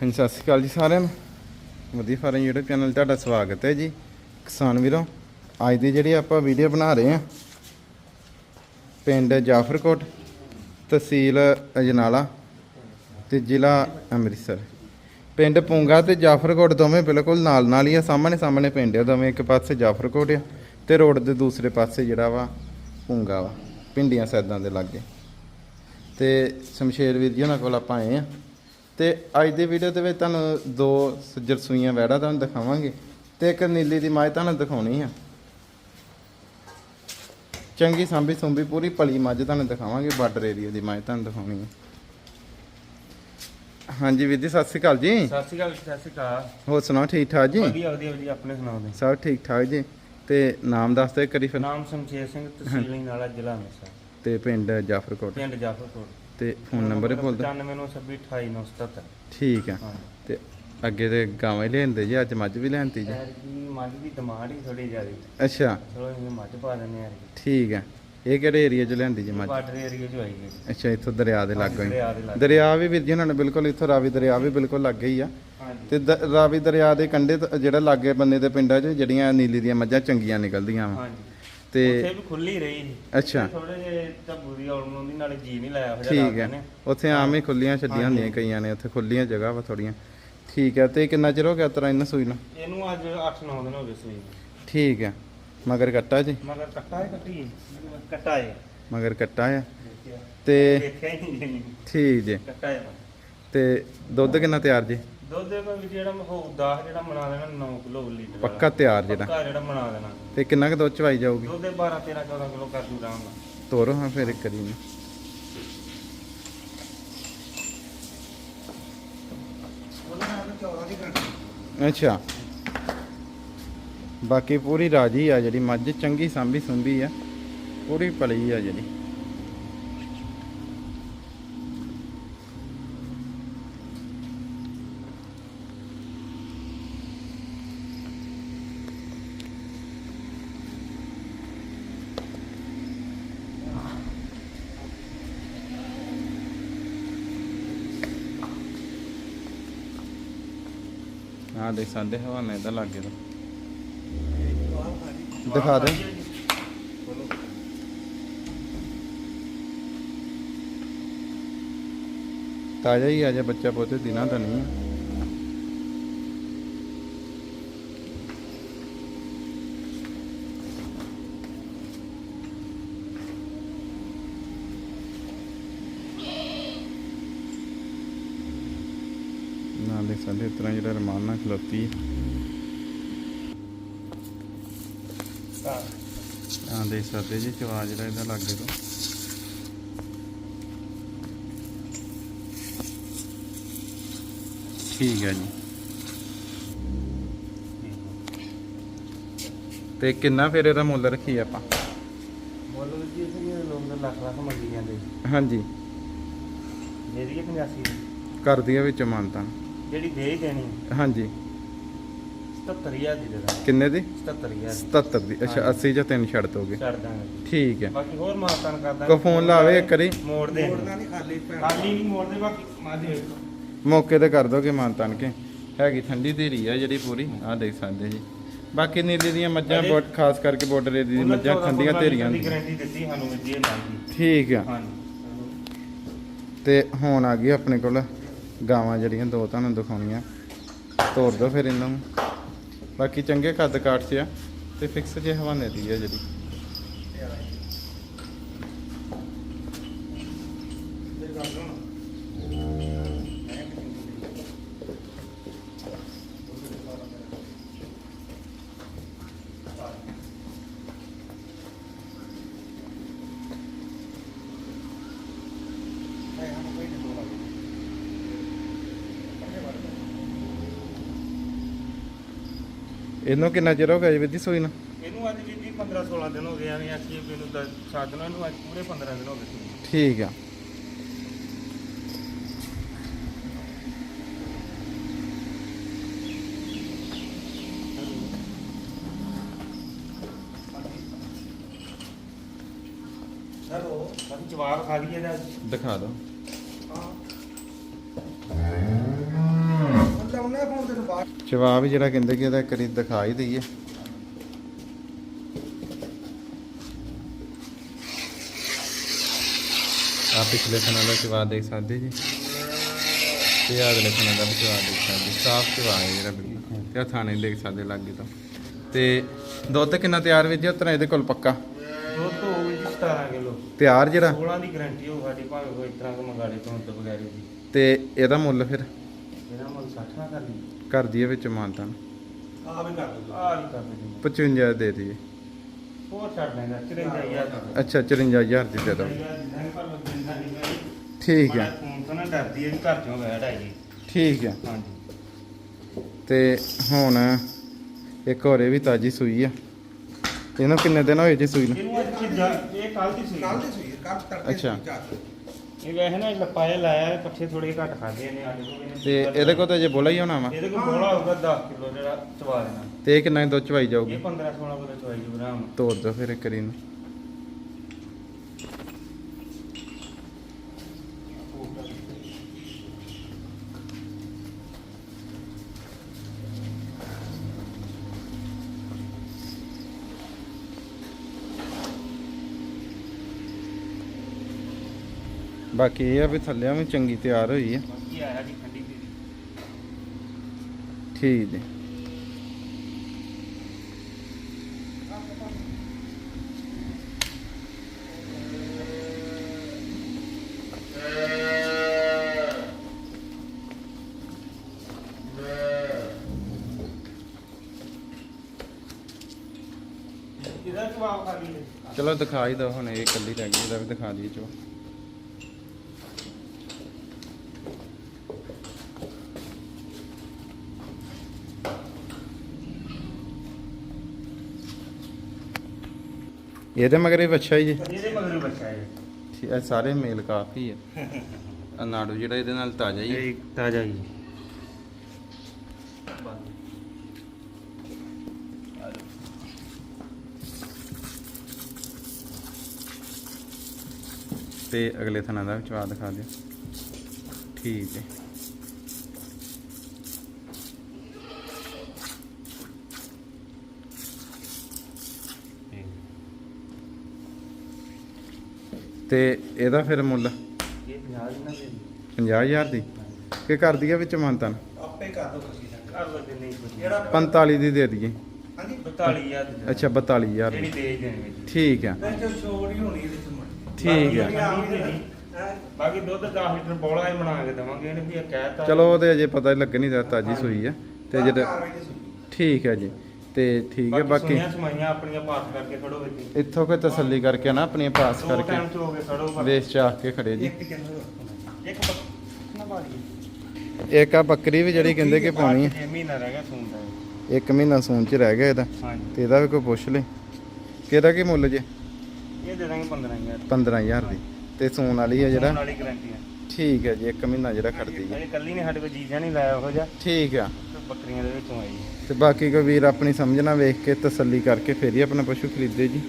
ਹਾਂਜੀ, ਸਤਿ ਸ਼੍ਰੀ ਅਕਾਲ ਜੀ ਸਾਰਿਆਂ ਨੂੰ। ਵਧੀਆ ਫਾਰਮ YouTube ਚੈਨਲ ਤੁਹਾਡਾ ਸਵਾਗਤ ਹੈ ਜੀ। ਕਿਸਾਨ ਵੀਰੋ, ਅੱਜ ਦੀ ਜਿਹੜੀ ਆਪਾਂ ਵੀਡੀਓ ਬਣਾ ਰਹੇ ਹਾਂ, ਪਿੰਡ ਜਾਫਰਕੋਟ ਤਹਿਸੀਲ ਅਜਨਾਲਾ ਤੇ ਜ਼ਿਲ੍ਹਾ ਅੰਮ੍ਰਿਤਸਰ। ਪਿੰਡ ਪੂੰਗਾ ਤੇ ਜਾਫਰਕੋਟ ਦੋਵੇਂ ਬਿਲਕੁਲ ਨਾਲ ਨਾਲ ਹੀ ਆ, ਸਾਹਮਣੇ ਸਾਹਮਣੇ ਪਿੰਡ ਆ, ਦੋਵੇਂ ਇੱਕ ਪਾਸੇ ਜਾਫਰਕੋਟ ਆ ਤੇ ਰੋਡ ਦੇ ਦੂਸਰੇ ਪਾਸੇ ਜਿਹੜਾ ਵਾ ਪੂੰਗਾ ਵਾ, ਪਿੰਡੀਆਂ ਸੈਦਾਂ ਦੇ ਲਾਗੇ। ਤੇ ਸ਼ਮਸ਼ੇਰ ਵੀਰ ਜੀ ਉਹਨਾਂ ਕੋਲ ਆਪਾਂ ਆਏ ਆ ਤੇ ਅੱਜ ਦੀ ਵੀਡੀਓ ਦੇ ਵਿੱਚ ਤੁਹਾਨੂੰ ਦੋ ਸੱਜਰ ਸੂਈਆਂ ਵੈੜਾ ਤੁਹਾਨੂੰ ਦਿਖਾਵਾਂਗੇ ਤੇ ਇੱਕ ਨੀਲੀ ਦੀ ਮੱਝ ਤੁਹਾਨੂੰ ਦਿਖਾਉਣੀ ਆ। ਚੰਗੀ ਸਾਂਭੀ ਸੁੰਭੀ ਪੂਰੀ ਪਲੀ ਮੱਝ ਤੁਹਾਨੂੰ ਦਿਖਾਵਾਂਗੇ ਬਾਰਡਰ ਏਰੀਆ ਦੀ ਮੱਝ ਤੁਹਾਨੂੰ ਦਿਖਾਉਣੀ ਆ। ਹਾਂਜੀ ਵੀਰ ਜੀ ਸਤਿ ਸ਼੍ਰੀ ਅਕਾਲ ਜੀ। ਸਤਿ ਸ਼੍ਰੀ ਅਕਾਲ ਸਤਿ ਸ਼੍ਰੀ ਅਕਾਲ। ਹੋਰ ਸੁਣਾਓ ਠੀਕ ਠਾਕ ਜੀ? ਵਧੀਆ ਵਧੀਆ ਵਧੀਆ ਆਪਣੇ ਸੁਣਾਓ ਦੇ ਸਭ ਠੀਕ ਠਾਕ ਜੀ। ਤੇ ਨਾਮ ਦੱਸ ਦਿਓ ਇੱਕ ਵਾਰੀ ਫਿਰ। ਨਾਮ ਸ਼ਮਸ਼ੇਰ ਸਿੰਘ ਤਹਿਸੀਲ ਨਾਲਾ ਜ਼ਿਲ੍ਹਾ ਅੰਮ੍ਰਿਤਸਰ। ਤੇ ਪਿੰਡ ਜਾਫਰਕੋਟ। ਪਿੰਡ ਜਾਫਰਕੋਟ। ਤੇ ਫੋਨ ਨੰਬਰ ਹੀ ਬੋਲ ਦਿਓ 9926289977 ਠੀਕ ਆ। ਤੇ ਅੱਗੇ ਤੇ ਗਾਵਾਂ ਹੀ ਲੈਂਦੇ ਜੀ ਅੱਜ ਮੱਝ ਵੀ ਲੈਣਤੀ ਜੀ? ਮੱਝ ਦੀ ਡਿਮਾਂਡ ਹੀ ਥੋੜੀ ਜ਼ਿਆਦੀ। ਅੱਛਾ। ਚਲੋ ਇਹ ਮੱਝ ਪਾ ਦਿੰਦੇ ਯਾਰ ਠੀਕ ਆ। ਇਹ ਕਿਹੜੇ ਏਰੀਆ 'ਚ ਲੈਂਦੀ ਜੀ ਮੱਝ? ਬਾਰਡਰ ਏਰੀਆ ਚ ਆਈ ਗਈ ਅੱਛਾ ਇੱਥੋਂ ਦਰਿਆ ਦੇ ਲਾਗੋਂ ਹੀ। ਦਰਿਆ ਵੀ ਵੀਰ ਜੀ ਉਹਨਾਂ ਨੇ ਬਿਲਕੁਲ ਇੱਥੋਂ ਰਾਵੀ ਦਰਿਆ ਵੀ ਬਿਲਕੁਲ ਲੱਗੇ ਹੀ ਆ। ਤੇ ਰਾਵੀ ਦਰਿਆ ਦੇ ਕੰਢੇ ਜਿਹੜਾ ਲਾਗੇ ਬੰਨੇ ਦੇ ਪਿੰਡਾਂ 'ਚ ਜਿਹੜੀਆਂ ਨੀਲੀ ਦੀਆਂ ਮੱਝਾਂ ਚੰਗੀਆਂ ਨਿਕਲਦੀਆਂ ਵਾ। ਹਾਂਜੀ। ਤੇ ਉੱਥੇ ਵੀ ਖੁੱਲੀ ਰਹੀ ਅੱਛਾ। ਥੋੜੇ ਜਿਹੇ ਝੱਬੂ ਦੀ ਔਲਮ ਨੂੰ ਦੀ ਨਾਲੇ ਜੀ ਨਹੀਂ ਲਾਇਆ ਹੋਇਆ ਠੀਕ ਹੈ। ਉੱਥੇ ਆਮ ਹੀ ਖੁੱਲੀਆਂ ਛੱਡੀਆਂ ਹੁੰਦੀਆਂ ਕਈਆਂ ਨੇ ਉੱਥੇ ਖੁੱਲੀਆਂ ਜਗ੍ਹਾ ਵਾ ਥੋੜੀਆਂ ਠੀਕ ਹੈ ਤੇ ਕਿੰਨਾ ਚਿਰ ਹੋ ਗਿਆ ਤੇਰਾ ਇਹਨਾਂ ਸੂਈ ਨੂੰ? ਇਹਨੂੰ ਅੱਜ 8-9 ਦਿਨ ਹੋ ਗਏ ਸੂਈ। ਠੀਕ ਹੈ। ਮਗਰ ਕੱਟਾ ਜੀ? ਮਗਰ ਕੱਟਾ ਹੈ ਕੱਟੀ ਕੱਟਾ ਹੈ। ਮਗਰ ਕੱਟਾ ਤੇ ਹੀ ਨਹੀਂ ਠੀਕ ਜੀ। ਕੱਟਾ ਹੈ। ਤੇ ਦੁੱਧ ਕਿੰਨਾ ਤਿਆਰ ਜੀ? ਦੁੱਧ ਦੇ ਕੋਈ ਜਿਹੜਾ ਹੋਊ 10 ਜਿਹੜਾ ਬਣਾ ਦੇਣਾ 9 ਕਿਲੋ ਲੀਟਰ ਵਾਲਾ। ਪੱਕਾ ਤਿਆਰ ਜਿਹੜਾ। ਪੱਕਾ ਜਿਹੜਾ ਬਣਾ ਦੇਣਾ ਤੇ ਕਿੰਨਾ ਕੁ ਦੁੱਧ ਚਵਾਈ ਜਾਊਗੀ? ਦੁੱਧ ਦੇ 12 13 14 ਕਿਲੋ ਕਰ ਦੂ ਆਰਾਮ ਨਾਲ। ਤੋਰੋ ਹਾਂ ਫਿਰ ਇੱਕ ਕਰੀ ਨੂੰ ਅੱਛਾ। ਬਾਕੀ ਪੂਰੀ ਰਾਜੀ ਆ ਜਿਹੜੀ ਮੱਝ ਚੰਗੀ ਸਾਂਭੀ ਸੁੰਭੀ ਆ। ਪੂਰੀ ਪਲੀ ਆ ਜਿਹੜੀ। ਆ ਦੇਖ ਸਾਡੇ ਹਵਾਨਾ ਦਾ ਲੱਗੇ ਦਾ ਦਿਖਾ ਦੇ। ਤਾਜ਼ਾ ਹੀ ਆ ਜਾ ਬੱਚਾ ਪੋਤੇ, ਦਿਨਾਂ ਦਾ ਨਹੀਂ। ਆ। ਨਾ ਦੇਖ ਸਾਡੇ ਇਸ ਤਰ੍ਹਾਂ ਜਿਹੜਾ ਰਮਾਨ ਨਾਲ ਖਲੋਤੀ ਆ ਦੇਖ ਸਕਦੇ ਜੀ ਚਵਾ ਜਿਹੜਾ ਇਹਦਾ ਲੱਗੇ ਤੋਂ ਠੀਕ ਹੈ ਜੀ। ਤੇ ਕਿੰਨਾ ਫਿਰ ਇਹਦਾ ਮੁੱਲ ਰੱਖੀ ਆਪਾਂ? ਬੋਲੋ ਜੀ ਲੋਕ ਤਾਂ ਲੱਖ ਲੱਖ ਮੰਗੀ ਜਾਂਦੇ। ਹਾਂਜੀ। ਮੇਰੀ ਇਹ 85 ਦੀ ਕਰ ਦਈਏ ਵਿੱਚ ਮਾਨਤਾ ਜਿਹੜੀ ਦੇ ਹੀ। ਦੇਣੀ ਹਾਂਜੀ 77000 ਦੀ ਦੇ ਦਾਂ ਕਿੰਨੇ ਦੀ? 77000 77 ਦੀ। ਅੱਛਾ 80 ਜਾਂ 3 ਛੱਡ ਦੋਗੇ? ਛੱਡ ਦਾਂਗੇ। ਠੀਕ ਹੈ। ਬਾਕੀ ਹੋਰ ਮਾਤਾਨ ਕਰਦਾ ਕੋ ਫੋਨ ਲਾਵੇ ਇੱਕ ਵਾਰੀ? ਮੋੜ ਦੇ। ਮੋੜਦਾ ਨਹੀਂ ਖਾਲੀ ਖਾਲੀ ਨਹੀਂ ਮੋੜਦੇ ਬਾਕੀ ਮਾਦੇ ਮੌਕੇ ਤੇ ਕਰ ਦੋਗੇ ਮਾਨਤਾਨ ਕੇ। ਹੈਗੀ ਠੰਡੀ ਧੀਰੀ ਆ ਜਿਹੜੀ ਪੂਰੀ। ਆਹ ਦੇਖ ਸਕਦੇ ਜੀ। ਬਾਕੀ ਨੀਲੀ ਦੀਆਂ ਮੱਝਾਂ ਬਹੁਤ ਖਾਸ ਕਰਕੇ ਬਾਰਡਰ ਏਰੀਆ ਦੀ ਮੱਝਾਂ ਖੰਡੀਆਂ ਧੀਰੀਆਂ ਦੀ। ਗਾਰੰਟੀ ਦਿੱਤੀ ਸਾਨੂੰ ਜੀ ਇਹ ਨਾਲ ਠੀਕ ਆ। ਹਾਂਜੀ। ਤੇ ਹੁਣ ਆ ਗਈ ਆਪਣੇ ਕੋਲ। ਗਾਵਾਂ ਜਿਹੜੀਆਂ ਦੋ ਤੁਹਾਨੂੰ ਦਿਖਾਉਣੀਆਂ। ਤੋਰ ਦੋ ਫਿਰ ਇਹਨਾਂ ਨੂੰ। ਬਾਕੀ ਚੰਗੇ ਕੱਦ ਕਾਠ 'ਚ ਆ ਤੇ ਫਿਕਸ ਜੇ ਹਵਾਨੇ ਦੀ ਆ ਜਿਹੜੀ। ਇਹਨੂੰ ਕਿੰਨਾ ਚਿਰ ਹੋ ਗਿਆ ਜੀ ਵਿਧੀ ਸੋਈ ਨੂੰ? ਇਹਨੂੰ ਅੱਜ ਵੀ ਜੀ 15 16 ਦਿਨ ਹੋ ਗਏ ਆ ਵੀ ਅਸੀਂ ਇਹਨੂੰ ਦ- ਸੱਤ ਨੂੰ ਇਹਨੂੰ ਅੱਜ ਪੂਰੇ 15 ਦਿਨ ਹੋ ਗਏ ਸੀ ਠੀਕ ਆ। ਜਵਾਬ ਖਾ ਦਾ। ਦਿਖਾ ਦਿਓ ਉਹਨੇ ਫੋਨ ਤੈਨੂੰ ਬਾਅਦ ਜਵਾਬ ਜਿਹੜਾ ਕਹਿੰਦੇ ਕਿ ਇਹਦਾ ਇੱਕ ਵਾਰੀ ਦਿਖਾ ਹੀ ਦਈਏ। ਆ ਪਿਛਲੇ ਸਨਾਂ ਦਾ ਜਵਾਬ ਦੇਖ ਸਕਦੇ ਜੀ। ਤੇ ਆ ਅਗਲੇ ਸਨਾਂ ਦਾ ਜਵਾਬ ਦੇਖ ਸਕਦੇ। ਸਾਫ਼ ਜਵਾਬ ਹੈ ਜਿਹੜਾ ਬਿਲਕੁਲ। ਤੇ ਥਾਣੇ ਦੇਖ ਸਕਦੇ ਲੱਗੇ ਤਾਂ। ਤੇ ਦੁੱਧ ਕਿੰਨਾ ਤਿਆਰ ਵਿੱਚ ਉਤਰਾ ਇਹਦੇ ਕੋਲ ਪੱਕਾ? ਦੁੱਧ ਤੋਂ ਹੋਊਗੀ ਜੀ 17 ਕਿਲੋ। ਤਿਆਰ ਜਿਹੜਾ? 16 ਦੀ ਗਾਰੰਟੀ ਹੋਊ ਸਾਡੀ ਭਾਵੇਂ ਕੋਈ ਇਸ ਤਰ੍ਹਾਂ ਦਾ ਮੰਗਾ ਲੇ ਤੋਂ ਤੋਂ ਬਗੈਰ ਜੀ। ਤੇ ਇਹਦਾ ਮੁੱਲ ਫਿਰ? ਇਹਦਾ ਮੁੱਲ 60 ਨਾ ਕਰ ਲਈ ਕਰ ਦਈਏ ਵਿੱਚ ਮਾਨਤਾ ਆ ਵੀ ਕਰ ਦੂਗਾ ਆ ਵੀ ਕਰ ਦੇ 55 ਦੇ ਦਈਏ। ਹੋਰ ਛੱਡ ਦੇਗਾ 54000 ਦਾ ਅੱਛਾ 54000 ਦੀ ਦੇ ਦੋ ਠੀਕ ਹੈ ਫੋਨ ਤੋਂ ਨਾ ਡਰਦੀ ਹੈ ਵੀ ਘਰ ਚੋਂ ਬੈਠ ਆਈ ਠੀਕ ਹੈ ਹਾਂਜੀ। ਤੇ ਹੁਣ ਇੱਕ ਹੋਰ ਇਹ ਵੀ ਤਾਜੀ ਸੂਈ ਆ। ਇਹਨੂੰ ਕਿੰਨੇ ਦਿਨ ਹੋਏ ਜੀ ਸੂਈ ਨੂੰ? ਇਹਨੂੰ ਅੱਜ ਜਾ ਇਹ ਕੱਲ ਦੀ ਸੀ ਕੱਲ ਦੀ ਸੂਈ ਕੱਲ ਤੜਕੇ ਅੱਛਾ। ਇਹ ਵੈਸੇ ਨਾ ਲੱਪਾ ਜਿਹਾ ਲਾਇਆ ਪੱਠੇ ਥੋੜੇ ਘੱਟ ਖਾਦੇ ਨੇ ਆਲੇ ਤੋਂ ਤੇ ਇਹਦੇ ਕੋਲ ਤਾਂ ਜੇ ਬੋਲਾ ਹੀ ਹੋਣਾ ਵਾ। ਇਹਦੇ ਕੋਲ ਬੋਲਾ ਹੋਊਗਾ 10 ਕਿਲੋ ਜਿਹੜਾ ਚਵਾ ਦੇਣਾ। ਤੇ ਇਹ ਕਿੰਨਾ ਦੁੱਧ ਚਵਾਈ ਇਹ ਜਾਊਗੀ 15 16 ਕਿਲੋ ਚਵਾਈ ਜੂ ਆਰਾਮ ਨਾਲ। ਤੋੜ ਦੋ ਫਿਰ ਇੱਕ ਬਾਕੀ ਇਹ ਆ ਵੀ ਥੱਲਿਆਂ ਵੀ ਚੰਗੀ ਤਿਆਰ ਹੋਈ ਆ। ਬਾਕੀ ਆਇਆ ਜੀ ਠੰਡੀ ਪੀੜੀ ਠੀਕ ਹੈ। ਚਲੋ ਦਿਖਾ ਹੀ ਦੋ ਹੁਣ ਇਹ ਇਕੱਲੀ ਰਹਿ ਗਈ ਇਹਦਾ ਵੀ ਦਿਖਾ ਦਈਏ ਚੋ ਇਹਦੇ ਮਗਰ ਇਹ ਹੀ ਜੀ। ਇਹਦੇ ਮਗਰ ਬੱਚਾ ਹੈ ਠੀਕ ਹੈ ਸਾਰੇ ਮੇਲ ਕਾਫੀ ਹੈ ਆਹ ਨਾੜੂ ਜਿਹੜਾ ਇਹਦੇ ਨਾਲ ਤਾਜ਼ਾ ਹੀ ਹੈ ਇਹ ਤਾਜ਼ਾ ਹੀ ਤੇ ਅਗਲੇ ਥਣਾ ਦਾ ਵੀ ਜਵਾਬ ਦਿਖਾ ਦਿਓ। ਠੀਕ ਹੈ। ਤੇ ਇਹਦਾ ਫਿਰ ਮੁੱਲ? ਇਹ 50 ਦੀ। ਨਾ ਦੇ 50000 ਦੀ ਕਿ ਕਰ ਦਈਏ ਵਿੱਚ ਮੰਤਨ ਆਪੇ ਕਰ ਦੋ ਤੁਸੀਂ ਘਰ ਲੱਗੇ ਨਹੀਂ ਕੁਝ ਜਿਹੜਾ 45 ਦੀ ਦੇ ਦਈਏ। ਹਾਂਜੀ 42000 ਦੀ। ਅੱਛਾ 42000 ਜਿਹੜੀ ਦੀ। ਦੇ ਦੇਣਗੇ ਜੀ ਠੀਕ ਹੈ ਮੈਂ ਜੋ ਛੋੜ ਹੀ ਹੋਣੀ ਇਹਦੇ ਚ ਠੀਕ ਹੈ ਹੈ। ਬਾਕੀ ਦੁੱਧ 10 ਲੀਟਰ ਬੋਲਾ ਹੀ ਬਣਾ ਕੇ ਦੇਵਾਂਗੇ ਇਹਨੇ ਵੀ ਇਹ ਕਹਿਤਾ। ਚਲੋ ਉਹਦੇ ਅਜੇ ਪਤਾ ਲੱਗ ਨਹੀਂ ਰਿਹਾ ਤਾਜੀ ਸੂਈ ਹੈ ਤੇ ਜਦੋਂ ਠੀਕ ਹੈ ਜੀ। ਤੇ ਠੀਕ ਹੈ ਬਾਕੀ ਸੁਣੀਆਂ ਸਮਾਈਆਂ ਆਪਣੀਆਂ ਪਾਸ ਕਰਕੇ ਖੜੋ ਵਿੱਚ। ਇੱਥੋਂ ਕੋਈ ਤਸੱਲੀ ਕਰਕੇ ਨਾ ਆਪਣੀਆਂ ਪਾਸ ਦੋ ਕਰਕੇ। ਟਾਈਮ ਚ ਹੋ ਗਏ ਖੜੋ ਬਸ। ਵੇਚ ਚਾਹ ਕੇ ਖੜੇ ਜੀ। ਇੱਕ ਜਨਮ ਇੱਕ ਬੱਕ- ਨਾ ਬਾਜੀ ਇੱਕ ਆ ਬੱਕਰੀ ਵੀ ਜਿਹੜੀ ਕਹਿੰਦੇ ਕਿ ਪਾਉਣੀ ਹੈ ਮਹੀਨਾ ਰਹਿ ਗਿਆ ਸੂਣ ਦਾ ਇੱਕ ਮਹੀਨਾ ਸੂਣ ਚ ਰਹਿ ਗਿਆ ਇਹਦਾ। ਹਾਂਜੀ। ਤੇ ਇਹਦਾ ਵੀ ਕੋਈ ਪੁੱਛ ਲੈ। ਕਿਹਦਾ ਕੀ ਮੁੱਲ ਜੇ? ਇਹ ਦੇ ਦਾਂਗੇ 15000 15000 ਦੀ। ਤੇ ਸੂਣ ਵਾਲੀ ਹੈ ਜਿਹੜਾ। ਵਾਲੀ ਗਾਰੰਟੀ ਹੈ ਠੀਕ ਹੈ ਜੀ ਇੱਕ ਮਹੀਨਾ ਜਿਹੜਾ ਖੜਦੀ ਹੈ ਇਹ ਕੱਲੀ ਨੇ ਸਾਡੇ ਕੋਲ ਜੀਜਾ ਨਹੀਂ ਲਾਇਆ ਉਹੋ ਜਿਹਾ। ਠੀਕ ਆ। ਬੱਕਰੀਆਂ ਦੇ ਵਿੱਚੋਂ ਆਈ। ਤੇ ਬਾਕੀ ਕੋਈ ਵੀਰ ਆਪਣੀ ਸਮਝ ਨਾਲ ਵੇਖ ਕੇ ਤਸੱਲੀ ਕਰਕੇ ਫੇਰ ਹੀ ਆਪਣਾ ਪਸ਼ੂ ਖਰੀਦੇ ਜੀ।